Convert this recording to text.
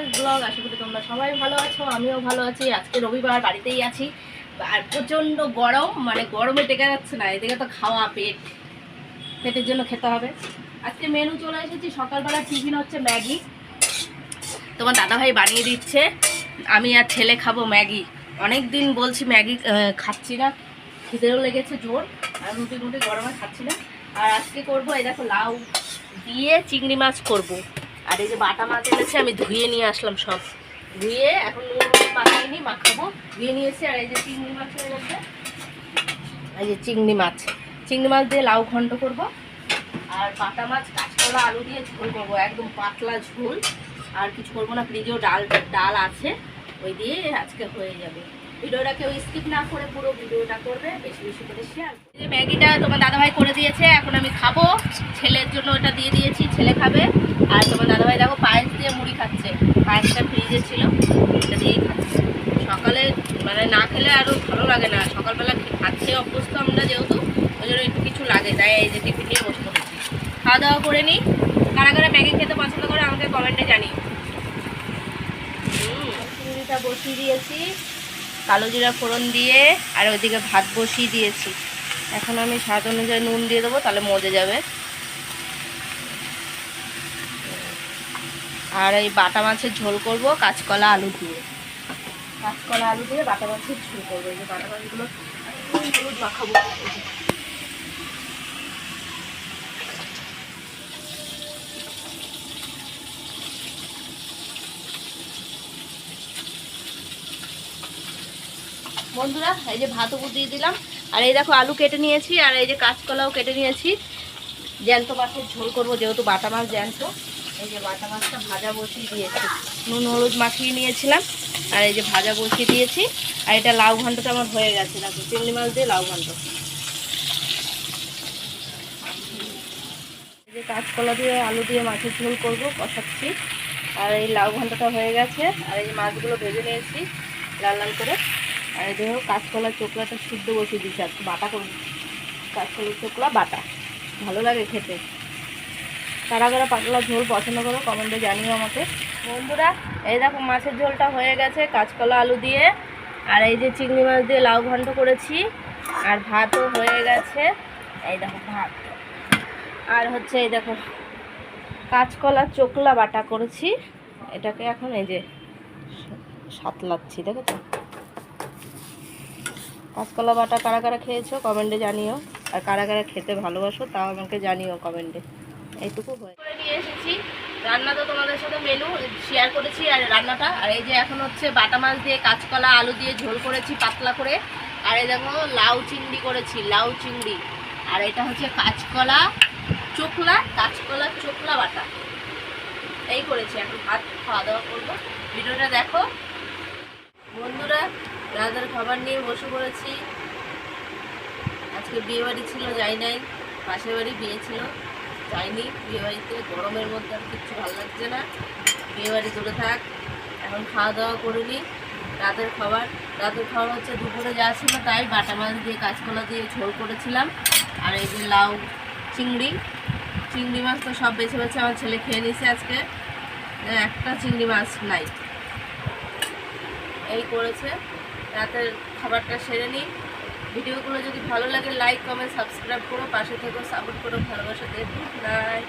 বিশ্বাস ব্লগ আশা করি তোমরা সবাই ভালো আছো, আমিও ভালো আছি। আজকে রবিবার, বাড়িতেই আছি। আর প্রচণ্ড গরম মানে গরমে টেকা যাচ্ছে না, এদিকে তো খাওয়া, পেট। পেটের জন্য খেতে হবে। আজকে মেনু চলে এসেছি, সকালবেলা টিফিন হচ্ছে ম্যাগি। তোমার দাদাভাই বানিয়ে দিচ্ছে। আমি আর ছেলে খাব ম্যাগি। অনেক দিন বলছি ম্যাগি খাচ্ছি না। খিদেও লেগেছে জোর, আর রুটি রুটি গরমে খাচ্ছি না। আর আজকে করব, এই দেখো লাউ দিয়ে চিংড়ি মাছ করব। আর এই যে বাটা মাছ এনেছে, আমি ধুয়ে নিয়ে আসলাম সব। ধুয়ে এখন নুন হলুদ মাখাইনি মাখাবো। ধুয়ে নিয়েছি, আর এই যে চিংড়ি মাছ হয়ে এই যে চিংড়ি মাছ। চিংড়ি মাছ দিয়ে লাউ ঘন্ট করব। আর বাটা মাছ, কাঁচকলা, আলু দিয়ে ঝোল করব, একদম পাতলা ঝোল। আর কিছু করব না, ফ্রিজেও ডাল ডাল আছে। ওই দিয়ে আজকে হয়ে যাবে। ভিডিওটা কেউ স্কিপ না করে পুরো ভিডিওটা করবে, বেশি বেশি করে শেয়ার ম্যাগিটা তোমার দাদাভাই করে দিয়েছে, এখন আমি খাব। ছেলের জন্য ওটা ছেলে খাবে। আর তোমার দাদাভাই দেখো পায়েস দিয়ে মুড়ি খাচ্ছে। পায়েসটা ফ্রিজে ছিল এটা দিয়েই খাচ্ছে। সকালে মানে না খেলে আরও ভালো লাগে না। সকালবেলা খাচ্ছে অভ্যস্ত আমরা যেহেতু ওই জন্য একটু কিছু লাগে। তাই এই যে টিফিন নিয়ে বসে পড়েছি। খাওয়া দাওয়া করে নিই। কারা কারা ম্যাগি খেতে পছন্দ করে আমাকে কমেন্টে হুম, চিংড়িটা বসিয়ে দিয়েছি কালো জিরা ফোড়ন দিয়ে আর ওইদিকে ভাত বসিয়ে দিয়েছি। এখন আমি স্বাদ অনুযায়ী নুন দিয়ে দেবো তাহলে মজে যাবে। আর এই বাটা মাছের ঝোল করব কাঁচকলা আলু দিয়ে। কাঁচকলা আলু দিয়ে বাটা মাছের ঝোল করব। এই যে বাটা মাছগুলো বন্ধুরা, এই যে ভাত উপর দিয়ে দিলাম। আর এই দেখো আলু কেটে নিয়েছি, আর এই যে কাঁচকলাও কেটে নিয়েছি। জ্যান্ত মাছের ঝোল করব, যেহেতু বাটা মাছ জ্যান্ত। এই যে বাটা মাছটা ভাজা বসিয়ে দিয়েছি। নুন, হলুদ মাখিয়ে নিয়েছিলাম, আর এই যে ভাজা বসিয়ে দিয়েছি। আর এটা লাউ ঘন্টটা আমার হয়ে গেছে, দেখো, চিংড়ি মাছ দিয়ে লাউ ঘন্ট। এই যে কাঁচকলা দিয়ে, আলু দিয়ে মাছের ঝোল করব, কষাচ্ছি। আর এই লাউ ঘন্টটা হয়ে গেছে, আর এই মাছগুলো ভেজে নিয়েছি, লাল লাল করে। আর এই দেখো, কাঁচকলার চোখলাটা সিদ্ধ বসিয়ে দিচ্ছি আজকে বাটা করব। কাঁচকলার চোখলা বাটা। ভালো লাগে খেতে। কারা কারা পাতলা ঝোল পছন্দ করো কমেন্টে জানিও আমাকে। বন্ধুরা, এই দেখো মাছের ঝোলটা হয়ে গেছে কাঁচকলা আলু দিয়ে, আর এই যে চিংড়ি মাছ দিয়ে লাউ ঘন্ট করেছি, আর ভাতও হয়ে গেছে। এই দেখো ভাত। আর হচ্ছে এই দেখো কাঁচকলা চোকলা বাটা করেছি। এটাকে এখন এই যে সাতলাচ্ছি দেখো তো কাঁচকলা বাটা কারা কারা খেয়েছো কমেন্টে জানিও। আর কারা কারা খেতে ভালোবাসো, তাও আমাকে জানিও কমেন্টে এইটুকু হয়ে। করে নিয়ে এসেছি। রান্না তো তোমাদের সাথে মেনু শেয়ার করেছি আর রান্নাটা। আর এই যে এখন হচ্ছে বাটা মাছ দিয়ে কাঁচকলা, আলু দিয়ে ঝোল করেছি পাতলা করে। আর এই দেখো লাউ চিংড়ি করেছি, লাউ চিংড়ি। আর এটা হচ্ছে কাঁচকলা চোখলা কাঁচকলা চোখলা বাটা। এই করেছি এখন ভাত, খাওয়া দাওয়া করব। ভিডিওটা দেখো। বন্ধুরা রাতের খাবার নিয়ে বসে পড়েছি। আজকে বিয়ে বাড়ি ছিল, যাই নাই। পাশের বাড়ি বিয়ে ছিল। যাইনি, বিয়ে বাড়িতে, গরমের মধ্যে আর কিচ্ছু ভালো লাগছে না। বিয়ে বাড়ি দূরে থাক, এখন খাওয়া দাওয়া করে নিই রাতের খাবার। রাতের খাবার হচ্ছে দুপুরে যা ছিল তাই বাটা মাছ দিয়ে, কাঁচকলা দিয়ে ঝোল করেছিলাম। আর এই যে লাউ, চিংড়ি। চিংড়ি মাছ তো সব বেছে বেছে আমার ছেলে খেয়ে নিছে আজকে। একটা চিংড়ি মাছ নাই। এই করেছে। রাতের খাবারটা সেরে নিই ভিডিওগুলো যদি ভালো লাগে লাইক কমেন্ট সাবস্ক্রাইব করো, পাশে থেকেও সাপোর্ট করো, ভালোবাসা দিয়ে গুড নাইট